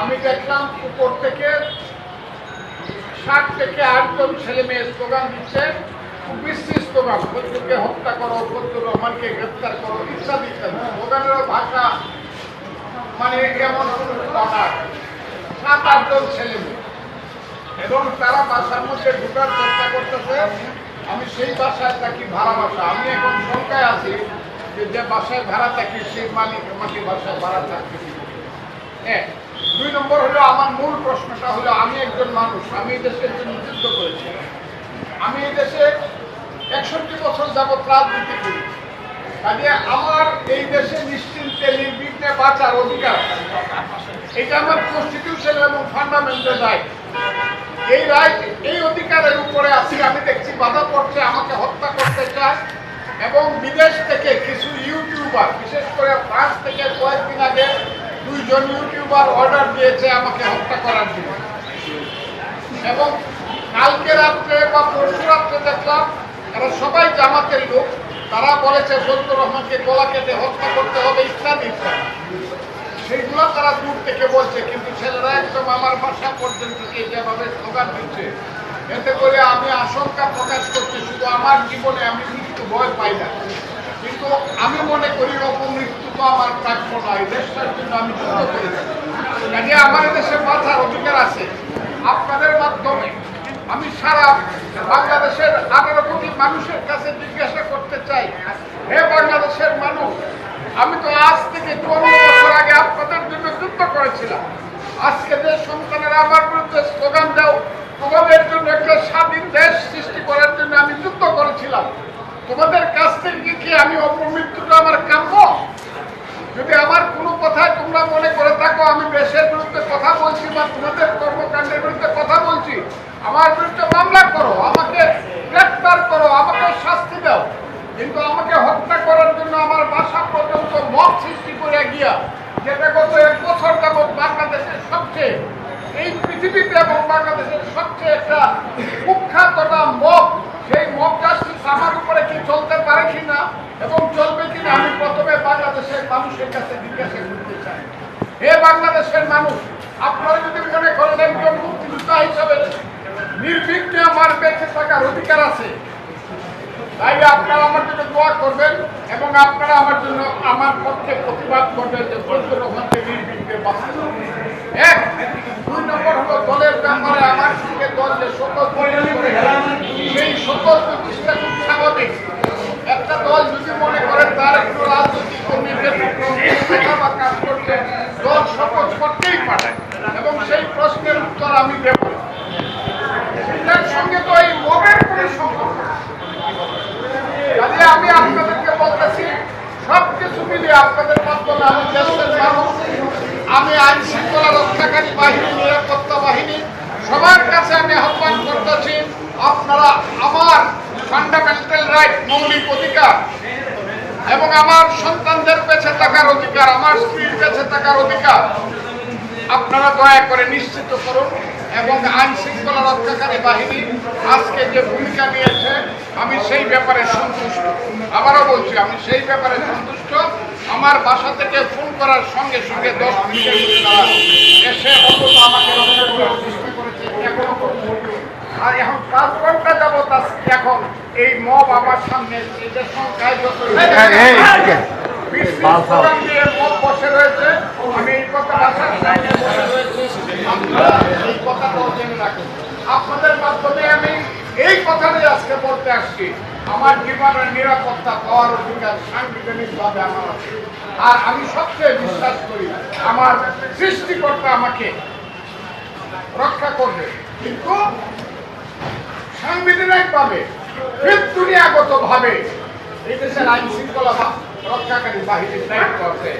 আমি দেখলাম উপর থেকে ষাট থেকে আটজন ছেলে মেয়ে স্লোগান দিচ্ছে বিশ্রী স্লোগান প্রত্যেককে হত্যা করো প্রত্যেক রহমানকে গ্রেপ্তার করো, ইত্যাদি ইত্যাদি। স্লোগানের ভাষা মানে এমন সাত, আটজন ছেলে মেয়ে। এবং তারা বাসার মধ্যে ঢুকার চেষ্টা করতেছে। আমি সেই বাসায় থাকি, ভাড়া বাসা আমি এখন শঙ্কায় আছি যে যে বাসায় ভাড়া থাকি, সেই মালিক আমাকে বাসায় ভাড়া দিবে। এক দুই নম্বর হলো আমার মূল প্রশ্নটা হলো, আমি একজন মানুষ, আমি এই দেশের জন্য যুদ্ধ করেছি। আমি এই দেশে একষট্টি বছর যাবৎ রাজনীতি করি। কাজে আমার এই দেশে নিশ্চিন্তে, নির্বিঘ্নে বাঁচার অধিকার এটা আমার কনস্টিটিউশন এবং ফান্ডামেন্টাল রাইট এই রাইট এই অধিকারের উপরে আছি আমি দেখছি বাধা পড়ছে, আমাকে হত্যা করতে চায় এবং বিদেশ থেকে কিছু ইউটিউবার বিশেষ করে ফ্রান্স থেকে কয়েকদিন আগে দুইজন ইউটিউবার অর্ডার দিয়েছে আমাকে হত্যা করার জন্য। এবং কালকে রাত্রে বা পরশু রাত্রে দেখলাম তারা সবাই জামাতের লোক, তারা বলেছে ফজলুর রহমানকে গলা কেটে হত্যা করতে হবে ইত্যাদি ইত্যাদি সেইগুলো তারা দূর থেকে বলছে, কিন্তু ছেলেরা একদম আমার বাসা পর্যন্ত যেভাবে স্লোগান দিচ্ছে, এতে করে আমি আশঙ্কা প্রকাশ করছি, শুধু আমার জীবনে আমি মৃত্যু ভয় পাই না কিন্তু আমি মনে করি অপমৃত্যু আমার প্রাপ্য নয় দেশটার জন্য আমি কাজে আমার দেশে বাঁচার অধিকার আছে। আপনাদের মাধ্যমে আমি সারা বাংলাদেশের আঠারো কোটি মানুষের কাছে জিজ্ঞাসা করতে চাই, হে বাংলাদেশের মানুষ, আমি তো আজ থেকে বছর আগে আপনাদের জন্য যুদ্ধ করেছিলাম। আজকে যে সন্তানেরা আমার বিরুদ্ধে স্লোগান দাও, তোমাদের জন্য একটা স্বাধীন দেশ সৃষ্টি করার জন্য আমি যুদ্ধ করেছিলাম। তোমাদের কাছ থেকে কি আমি অপমৃত্যুটা আমার যদি আমার কোনো কথায় তোমরা মনে করে থাকো, আমি দেশের বিরুদ্ধে কথা বলছি বা তোমাদের কর্মকাণ্ডের বিরুদ্ধে কথা বলছি, আমার বিরুদ্ধে মামলা করো, আমাকে গ্রেফতার করো, আমাকে শাস্তি দাও। কিন্তু আমাকে হত্যা করার জন্য আমার বাসা পর্যন্ত মত সৃষ্টি করে গিয়া যেটা গত এক বছর যাবৎ বাংলাদেশের সবচেয়ে, এই পৃথিবীতে এবং বাংলাদেশের সবচেয়ে একটা কুখ্যাতটা মব সেই মব জাস্টিস আমার উপরে কি চলতে পারে কিনা এবং চলবে কিনা আমি প্রথমে বাংলাদেশের মানুষের কাছে জিজ্ঞাসা করতে চাই হে বাংলাদেশের মানুষ, আপনারা যদি মনে করেন একজন মুক্তিযোদ্ধা হিসাবে নির্বিঘ্নে আমার বেঁচে থাকার অধিকার আছে তাই আপনারা আমার জন্য দোয়া করবেন এবং আপনারা আমার জন্য আমার পক্ষে প্রতিবাদ করবেন যে ফজলুর রহমানকে নির্বিঘ্নে এক, দুই নম্বর হলো দলের ব্যাপারে আমার সঙ্গে দল যে সকল সেই সকল প্রতিষ্ঠা খুব স্বাভাবিক একটা দল যদি মনে করে তার একটু রাজনৈতিক কর্মীদের কথা বা কাজ করছে দল শপথ করতেই পারে এবং সেই প্রশ্নের উত্তর আমি দেব এটার সঙ্গে তো এই মবের কোনো সম্পর্ক নেই। কাজে আমি আপনাদেরকে বলতেছি সব কিছু মিলিয়ে আপনাদের মাধ্যমে আমি দেশের মানুষ। আমি আইন শৃঙ্খলা রক্ষাকারী বাহিনী, নিরাপত্তা বাহিনী, সবার কাছে আমি আহ্বান করতেছি, আপনারা আমার ফান্ডামেন্টাল রাইট মৌলিক অধিকার এবং আমার সন্তানদের বেঁচে থাকার অধিকার, আমার স্ত্রীর বেঁচে থাকার অধিকার, আপনারা দয়া করে নিশ্চিত করুন এবং আইন শৃঙ্খলা রক্ষাকারী বাহিনী আজকে যে ভূমিকা নিয়েছে, আমি সেই ব্যাপারে সন্তুষ্ট। আবারও বলছি, আমি সেই ব্যাপারে সন্তুষ্ট আমার বাসা থেকে ফোন করার সঙ্গে সঙ্গে দশ মিনিটের মধ্যে তারা এসে অন্তত আমাকে। আর এখন পাঁচ ঘণ্টা এখন এই মব আমার সামনে এদের সংখ্যায় যত মব বসে রয়েছে। আমি এই কথা বাসার সামনে বসে রয়েছে। এই কথাটাও জেনে রাখুন আপনাদের মাধ্যমে আমি এই কথাটাই আজকে বলতে আসছি। আমার জীবনের নিরাপত্তা পাওয়ার অধিকার সাংবিধানিক ভাবে আমার আছে। আর আমি সবচেয়ে বিশ্বাস করি, আমার সৃষ্টিকর্তা আমাকে রক্ষা করবে। কিন্তু সাংবিধানিক ভাবে এই দেশের আইন শৃঙ্খলা রক্ষাকারী বাহিনীর দায়িত্ব আছে।